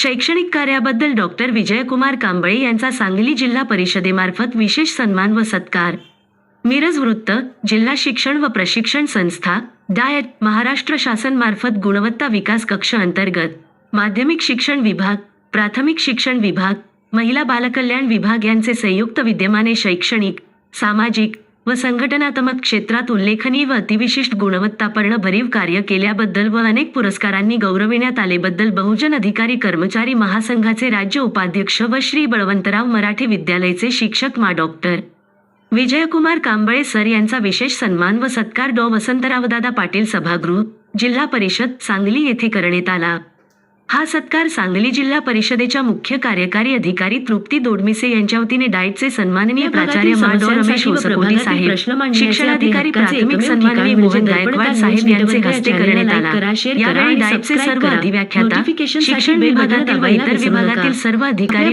शैक्षणिक कार्याबद्दल डॉक्टर विजयकुमार कांबळे यांचा सांगली जिल्हा परिषदेमार्फत विशेष सन्मान व सत्कार. मिरज वृत्त जिल्हा शिक्षण व प्रशिक्षण संस्था डायट महाराष्ट्र शासन मार्फत गुणवत्ता विकास कक्ष अंतर्गत. माध्यमिक शिक्षण विभाग प्राथमिक शिक्षण विभाग महिला बालकल्याण विभाग यांचे संयुक्त विद्यमाने शैक्षणिक सामाजिक व संघटनात्मक क्षेत्रात उल्लेखनीय व अतिविशिष्ट गुणवत्तापर्ण भरीव कार्य केल्याबद्दल व अनेक पुरस्कारांनी गौरविण्यात आलेबद्दल बहुजन अधिकारी कर्मचारी महासंघाचे राज्य उपाध्यक्ष व श्री बळवंतराव मराठी विद्यालयाचे शिक्षक मा डॉक्टर विजयकुमार कांबळे सर यांचा विशेष सन्मान व सत्कार डॉ. वसंतरावदादा पाटील सभागृह जिल्हा परिषद सांगली येथे करण्यात आला. हा सत्कार सांगली जिल्हा परिषदेच्या मुख्य कार्यकारी अधिकारी तृप्ती दोडमिसे यांच्या वतीने डाएटचे सन्माननीय प्राचार्य रमेश साहेब शिक्षणाधिकारी प्राथमिक सन्माननीय म्हणजे मोहन दर्पण गायकवाड साहेब यांचे हस्ते करण्यात आला करा, शेअर करा यावेळी डाएटचे सर्व. अधिव्याख्याता शिक्षण विभागातील व इतर. विभागातील सर्व अधिकारी